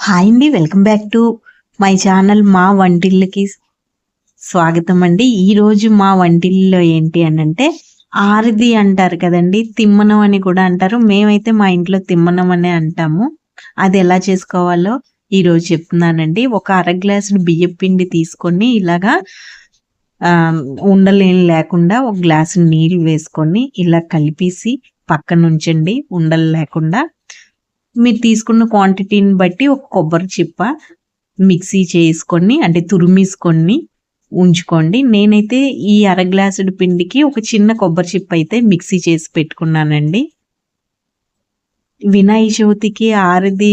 Hi అండి welcome back to my channel మా వంటిళ్ళకి స్వాగతం అండి ఈరోజు మా వంటిల్లో ఏంటి అని అంటే ఆరిది అంటారు కదండి తిమ్మనం అని కూడా అంటారు. మేమైతే మా ఇంట్లో తిమ్మనం అనే అంటాము. అది ఎలా చేసుకోవాలో ఈరోజు చెప్తున్నానండి. ఒక అర గ్లాసు బియ్యం పిండి తీసుకొని ఇలాగా ఉండలేని లేకుండా ఒక గ్లాసు నీళ్ళు వేసుకొని ఇలా కలిపేసి పక్కన ఉంచండి ఉండలు లేకుండా మీరు తీసుకున్న క్వాంటిటీని బట్టి ఒక కొబ్బరి చిప్ప మిక్సీ చేసుకొని అంటే తురిమేసుకొని ఉంచుకోండి. నేనైతే ఈ అర గ్లాసుడు పిండికి ఒక చిన్న కొబ్బరి చిప్ప అయితే మిక్సీ చేసి పెట్టుకున్నానండి. వినాయక చవితికి ఆరిది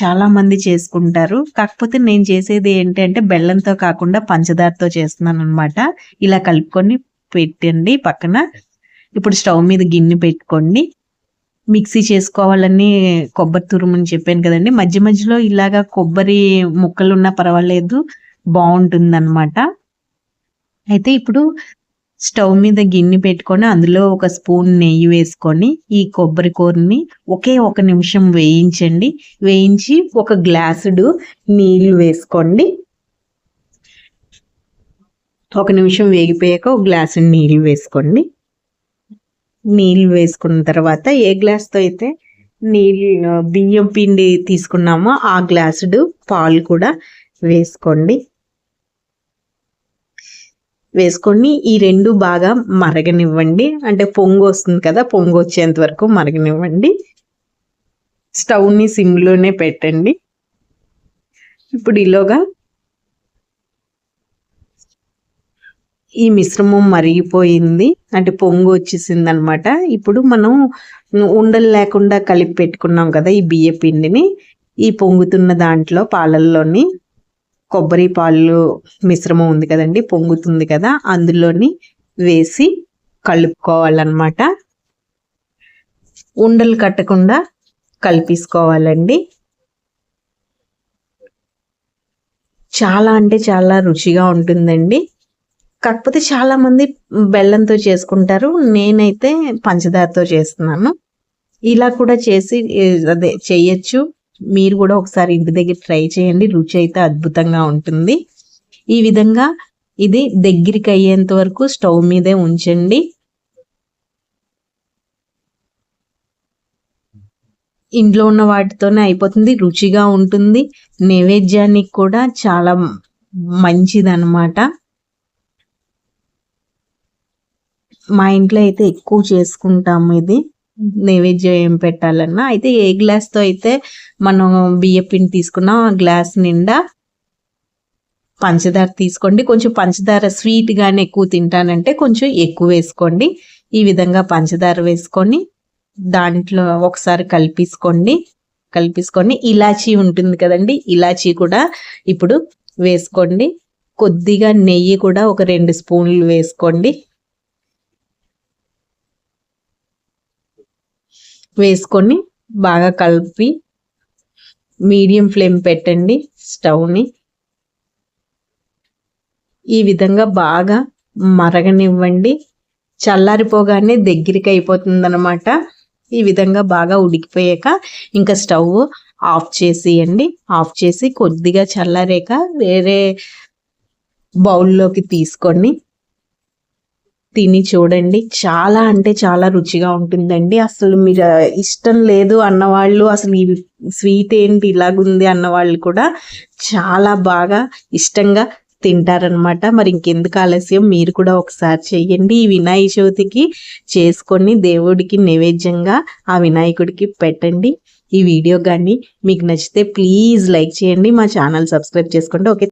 చాలా మంది చేసుకుంటారు. కాకపోతే నేను చేసేది ఏంటంటే బెల్లంతో కాకుండా పంచదారతో చేస్తున్నాను అనమాట ఇలా కలుపుకొని పెట్టండి పక్కన. ఇప్పుడు స్టవ్ మీద గిన్నె పెట్టుకోండి. మిక్సీ చేసుకోవాలని కొబ్బరి తురుముని చెప్పాను కదండి. మధ్య మధ్యలో ఇలాగా కొబ్బరి ముక్కలు ఉన్నా పర్వాలేదు బాగుంటుంది అనమాట అయితే ఇప్పుడు స్టవ్ మీద గిన్నె పెట్టుకొని అందులో ఒక స్పూన్ నెయ్యి వేసుకొని ఈ కొబ్బరి కూరని ఒకే ఒక నిమిషం వేయించండి. వేయించి ఒక గ్లాసుడు నీళ్ళు వేసుకోండి. ఒక నిమిషం వేగిపోయాక ఒక గ్లాసు నీళ్ళు వేసుకోండి. నీళ్ళు వేసుకున్న తర్వాత ఏ గ్లాస్తో అయితే నీళ్ళు బియ్యం పిండి తీసుకున్నామో ఆ గ్లాసుడు పాలు కూడా వేసుకోండి. వేసుకొని ఈ రెండు బాగా మరగనివ్వండి. అంటే పొంగు వస్తుంది కదా పొంగు వచ్చేంత వరకు మరగనివ్వండి. స్టవ్ని సిమ్లోనే పెట్టండి. ఇప్పుడు ఇలాగా ఈ మిశ్రమం మరిగిపోయింది. అంటే పొంగు వచ్చేసింది అనమాట ఇప్పుడు మనం ఉండలు లేకుండా కలిపి పెట్టుకున్నాం కదా ఈ బియ్య పిండిని. ఈ పొంగుతున్న దాంట్లో పాలల్లోని కొబ్బరి పాలు మిశ్రమం ఉంది కదండి పొంగుతుంది కదా అందులోని వేసి కలుపుకోవాలన్నమాట. ఉండలు కట్టకుండా కలిపేసుకోవాలండి. చాలా అంటే చాలా రుచిగా ఉంటుందండి. కాకపోతే చాలామంది బెల్లంతో చేసుకుంటారు. నేనైతే పంచదారతో చేస్తున్నాను. ఇలా కూడా చేసి అదే చేయొచ్చు. మీరు కూడా ఒకసారి ఇంటి దగ్గర ట్రై చేయండి. రుచి అయితే అద్భుతంగా ఉంటుంది. ఈ విధంగా ఇది దగ్గరికి అయ్యేంత వరకు స్టవ్ మీదే ఉంచండి. ఇంట్లో ఉన్న వాటితోనే అయిపోతుంది. రుచిగా ఉంటుంది. నైవేద్యానికి కూడా చాలా మంచిదన్నమాట. మా ఇంట్లో అయితే ఎక్కువ చేసుకుంటాము ఇది. నైవేద్యం ఏం పెట్టాలన్నా. అయితే ఏ గ్లాస్తో అయితే మనం బియ్య పిండి తీసుకున్నాం ఆ గ్లాస్ నిండా పంచదార తీసుకోండి. కొంచెం పంచదార స్వీట్గానే ఎక్కువ తింటానంటే కొంచెం ఎక్కువ వేసుకోండి. ఈ విధంగా పంచదార వేసుకొని దాంట్లో ఒకసారి కలిపేసుకోండి. కలిపేసుకొని ఇలాచీ ఉంటుంది కదండి ఇలాచీ కూడా ఇప్పుడు వేసుకోండి. కొద్దిగా నెయ్యి కూడా ఒక రెండు స్పూన్లు వేసుకోండి. వేసుకొని బాగా కలిపి మీడియం ఫ్లేమ్ పెట్టండి స్టవ్ని. ఈ విధంగా బాగా మరగనివ్వండి. చల్లారిపోగానే దగ్గరికి అయిపోతుంది అనమాట ఈ విధంగా బాగా ఉడికిపోయాక ఇంకా స్టవ్ ఆఫ్ చేసేయండి. ఆఫ్ చేసి కొద్దిగా చల్లారాక వేరే బౌల్లోకి తీసుకొని తిని చూడండి. చాలా అంటే చాలా రుచిగా ఉంటుందండి. అసలు మీరు ఇష్టం లేదు అన్నవాళ్ళు అసలు ఈ స్వీట్ ఏంటి ఇలాగుంది అన్నవాళ్ళు కూడా చాలా బాగా ఇష్టంగా తింటారనమాట మరి ఇంకెందుకు ఆలస్యం? మీరు కూడా ఒకసారి చేయండి ఈ వినాయక చవితికి చేసుకొని దేవుడికి నైవేద్యంగా ఆ వినాయకుడికి పెట్టండి. ఈ వీడియో కానీ మీకు నచ్చితే ప్లీజ్ లైక్ చేయండి. మా ఛానల్ సబ్స్క్రైబ్ చేసుకోండి. ఓకే.